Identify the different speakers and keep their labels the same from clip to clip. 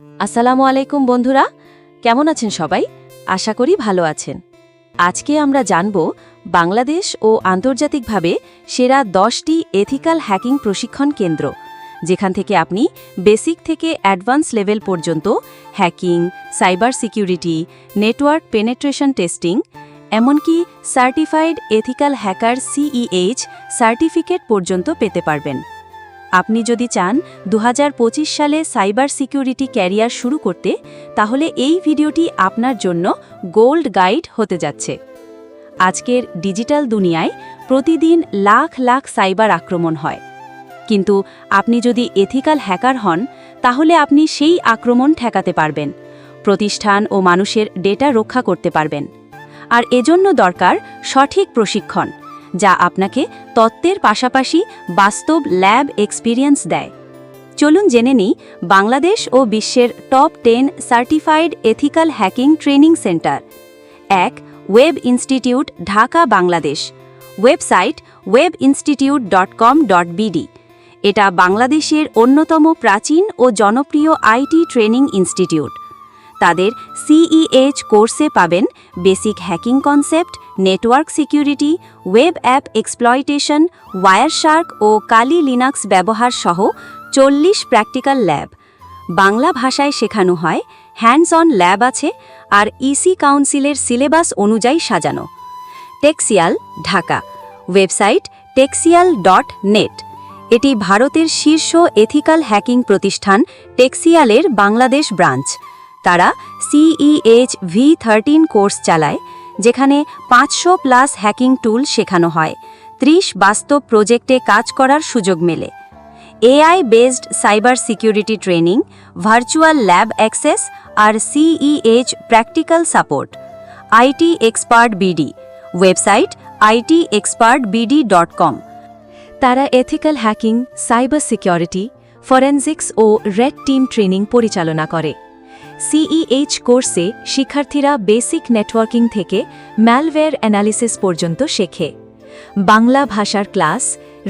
Speaker 1: আসসালামু আলাইকুম বন্ধুরা, কেমন আছেন সবাই? আশা করি ভালো আছেন। আজকে আমরা জানব বাংলাদেশ ও আন্তর্জাতিকভাবে সেরা দশটি এথিক্যাল হ্যাকিং প্রশিক্ষণ কেন্দ্র, যেখান থেকে আপনি বেসিক থেকে অ্যাডভান্স লেভেল পর্যন্ত hacking, cyber security, network penetration testing, এমনকি certified ethical hacker CEH certificate পর্যন্ত পেতে পারবেন। আপনি যদি চান দু হাজার পঁচিশ সালে সাইবার সিকিউরিটি ক্যারিয়ার শুরু করতে, তাহলে এই ভিডিওটি আপনার জন্য গোল্ড গাইড হতে যাচ্ছে। আজকের ডিজিটাল দুনিয়ায় প্রতিদিন লাখ লাখ সাইবার আক্রমণ হয়। কিন্তু আপনি যদি এথিক্যাল হ্যাকার হন, তাহলে আপনি সেই আক্রমণ ঠেকাতে পারবেন, প্রতিষ্ঠান ও মানুষের ডেটা রক্ষা করতে পারবেন। আর এজন্য দরকার সঠিক প্রশিক্ষণ যা আপনাকে তত্ত্বের পাশাপাশি বাস্তব ল্যাব এক্সপিরিয়েন্স দেয়। চলুন জেনে নিই, বাংলাদেশ ও বিশ্বের top ten certified ethical hacking training centre. এক, web institute, Dhaka, Bangladesh. Website web institute dot com dot BD এটা বাংলাদেশের অন্যতম প্রাচীন ও জনপ্রিয় আইটি ট্রেনিং ইনস্টিটিউট। তাদের সিইএইচ কোর্সে পাবেন basic hacking concept, network security, web app exploitation, Wireshark ও Kali Linux ব্যবহার সহ চল্লিশ প্র্যাকটিক্যাল ল্যাব। বাংলা ভাষায় শেখানো হয়, হ্যান্ডস অন ল্যাব আছে আর ইসি কাউন্সিলের সিলেবাস অনুযায়ী সাজানো। Texial, Dhaka. Website Texial dot net. এটি ভারতের শীর্ষ এথিক্যাল হ্যাকিং প্রতিষ্ঠান টেক্সিয়ালের বাংলাদেশ ব্রাঞ্চ। তারা সিইএইচ ভি থার্টিন কোর্স চালায়, যেখানে পাঁচশো প্লাস হ্যাকিং টুল শেখানো হয়। ত্রিশ বাস্তব প্রজেক্টে কাজ করার সুযোগ মেলে। AI based cyber security training virtual lab access R CEH practical support IT expert BD website IT expert BD dot com তারা ethical hacking cyber security forensics ও রেড টিম ট্রেনিং পরিচালনা করে। সিইএইচ কোর্সে শিক্ষার্থীরা বেসিক নেটওয়ার্কিং থেকে malware analysis পর্যন্ত শেখে। বাংলা ভাষার class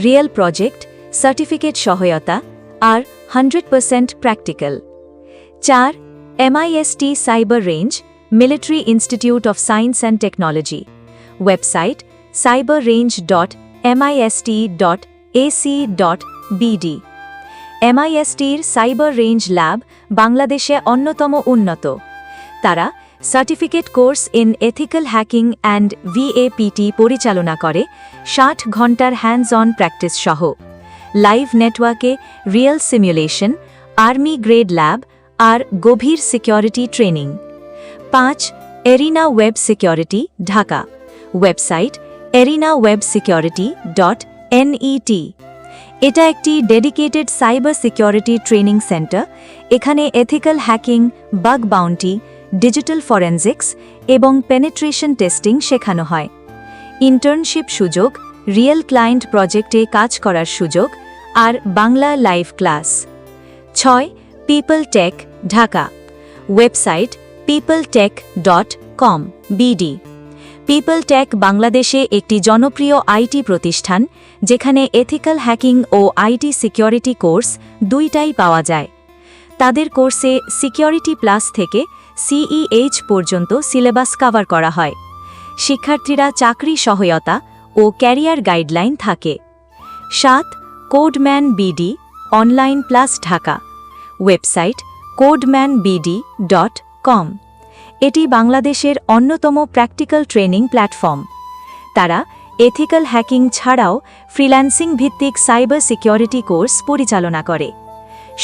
Speaker 1: real project certificate সহায়তা, আর হান্ড্রেড পার্সেন্ট প্র্যাকটিক্যাল চার MIST cyber range military institute of science and technology website cyber এমআইএসটির cyber range lab বাংলাদেশে অন্যতম উন্নত। তারা certificate course in ethical hacking and VAPT পরিচালনা করে, ষাট ঘণ্টার হ্যান্ডস অন প্র্যাকটিস সহ লাইভ নেটওয়ার্কে real simulation army grade lab আর গভীর সিকিউরিটি ট্রেনিং পাঁচ arena web security Dhaka. Website arena web security dot NET এটা একটি dedicated cyber security training center. এখানে ethical hacking, bug bounty, digital forensics এবং penetration testing শেখানো হয়। Internship সুযোগ, real client প্রজেক্টে কাজ করার সুযোগ আর বাংলা লাইভ ক্লাস। ছয়, people tech, Dhaka. Website people tech dot com BD people tech বাংলাদেশে একটি জনপ্রিয় আইটি প্রতিষ্ঠান, যেখানে এথিক্যাল হ্যাকিং ও আইটি সিকিউরিটি কোর্স দুইটাই পাওয়া যায়। তাদের কোর্সে সিকিউরিটি প্লাস থেকে সিইএইচ পর্যন্ত সিলেবাস কভার করা হয়। শিক্ষার্থীরা চাকরি সহায়তা ও ক্যারিয়ার গাইডলাইন থাকে। সাত, codeman BD, online plus Dhaka. Website codeman BD dot com. এটি বাংলাদেশের অন্যতম প্র্যাকটিক্যাল ট্রেনিং প্ল্যাটফর্ম। তারা এথিক্যাল হ্যাকিং ছাড়াও ফ্রিল্যান্সিং ভিত্তিক সাইবার সিকিউরিটি কোর্স পরিচালনা করে।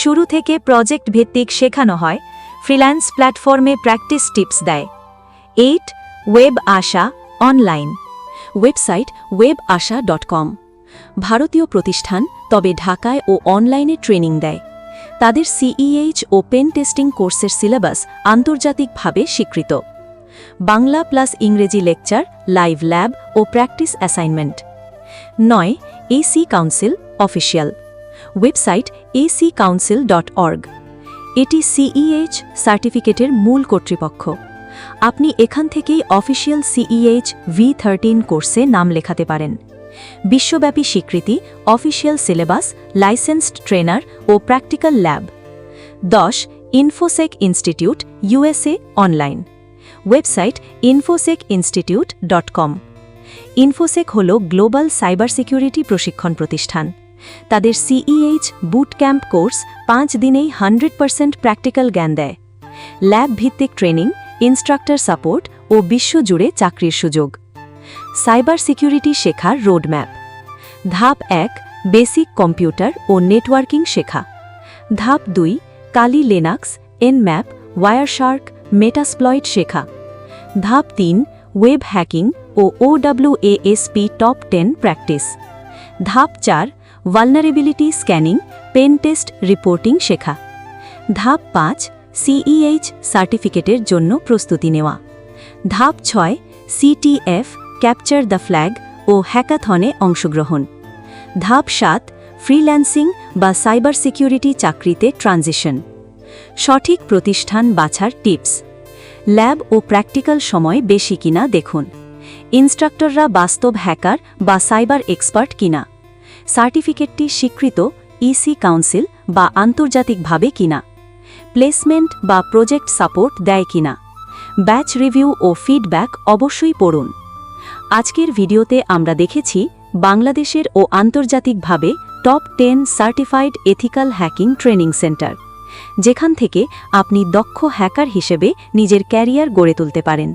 Speaker 1: শুরু থেকে প্রজেক্ট ভিত্তিক শেখানো হয়, ফ্রিল্যান্স প্ল্যাটফর্মে প্র্যাকটিস টিপস দেয়। Eight, web Asha online. Website web Asha dot com ভারতীয় প্রতিষ্ঠান তবে ঢাকায় ও অনলাইনে ট্রেনিং দেয়। তাদের সিইএইচ ও পেন টেস্টিং কোর্সের সিলেবাস আন্তর্জাতিকভাবে স্বীকৃত। বাংলা প্লাস ইংরেজি লেকচার লাইভ ল্যাব ও প্র্যাকটিস অ্যাসাইনমেন্ট নয় EC council official website EC council dot org এটি সিইএইচ সার্টিফিকেটের মূল কর্তৃপক্ষ। আপনি এখান থেকেই অফিসিয়াল সিইএইচ ভি থার্টিন কোর্সে নাম লেখাতে পারেন। বিশ্বব্যাপী স্বীকৃতি, অফিসিয়াল সিলেবাস, লাইসেন্সড ট্রেনার ও প্র্যাকটিক্যাল ল্যাব। দশ, Infosec institute, USA online. Website Infosec institute dot com Infosec হল গ্লোবাল সাইবার সিকিউরিটি প্রশিক্ষণ প্রতিষ্ঠান। তাদের সিইএইচ বুট ক্যাম্প কোর্স পাঁচ দিনেই হান্ড্রেড পার্সেন্ট প্র্যাকটিক্যাল জ্ঞান দেয়। ল্যাব ভিত্তিক ট্রেনিং, ইনস্ট্রাক্টর সাপোর্ট ও বিশ্বজুড়ে চাকরির সুযোগ। সাইবার সিকিউরিটি শেখার রোডম্যাপ। ধাপ এক, বেসিক কম্পিউটার ও নেটওয়ার্কিং শেখা। ধাপ দুই, কালি লেনাক্স, এনম্যাপ, ওয়ারশার্ক, মেটাসপ্লয়েড শেখা। ধাপ তিন, ওয়েব হ্যাকিং ও ওডব্লিউএএসপি টপ টেন প্র্যাকটিস। ধাপ চার, vulnerability scanning, pen test reporting শেখা। ধাপ পাঁচ, সিইএইচ সার্টিফিকেটের জন্য প্রস্তুতি নেওয়া। ধাপ ছয়, সিটিএফ ক্যাপচার দ্য ফ্ল্যাগ ও হ্যাকাথনে অংশগ্রহণ। ধাপ সাত, ফ্রিল্যান্সিং বা সাইবার সিকিউরিটি চাকরিতে ট্রানজিশন। সঠিক প্রতিষ্ঠান বাছার টিপস। ল্যাব ও প্র্যাকটিক্যাল সময় বেশি কিনা দেখুন। ইনস্ট্রাক্টররা বাস্তব হ্যাকার বা সাইবার এক্সপার্ট কিনা। সার্টিফিকেটটি স্বীকৃত ইসি কাউন্সিল বা আন্তর্জাতিকভাবে কিনা। প্লেসমেন্ট বা প্রজেক্ট সাপোর্ট দেয় কিনা। ব্যাচ রিভিউ ও ফিডব্যাক অবশ্যই পড়ুন। আজকের ভিডিওতে আমরা দেখেছি বাংলাদেশের ও আন্তর্জাতিকভাবে top ten certified ethical hacking training centre, যেখান থেকে আপনি দক্ষ হ্যাকার হিসেবে নিজের ক্যারিয়ার গড়ে তুলতে পারেন।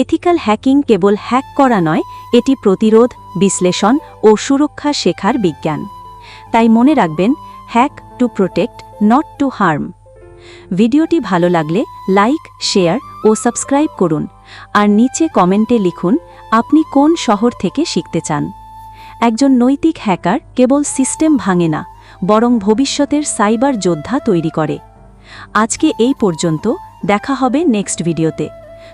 Speaker 1: এথিক্যাল হ্যাকিং কেবল হ্যাক করা নয়, এটি প্রতিরোধ, বিশ্লেষণ ও সুরক্ষা শেখার বিজ্ঞান। তাই মনে রাখবেন, hack to protect, not to harm. ভিডিওটি ভালো লাগলে লাইক, শেয়ার ও সাবস্ক্রাইব করুন। আর নিচে কমেন্টে লিখুন আপনি কোন শহর থেকে শিখতে চান? একজন নৈতিক হ্যাকার কেবল সিস্টেম ভাঙে না, বরং ভবিষ্যতের সাইবার যোদ্ধা তৈরি করে। আজকে এই পর্যন্ত, দেখা হবে নেক্সট ভিডিওতে।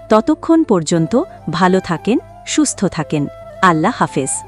Speaker 1: ততক্ষণ পর্যন্ত ভালো থাকেন, সুস্থ থাকেন। আল্লাহ হাফেজ।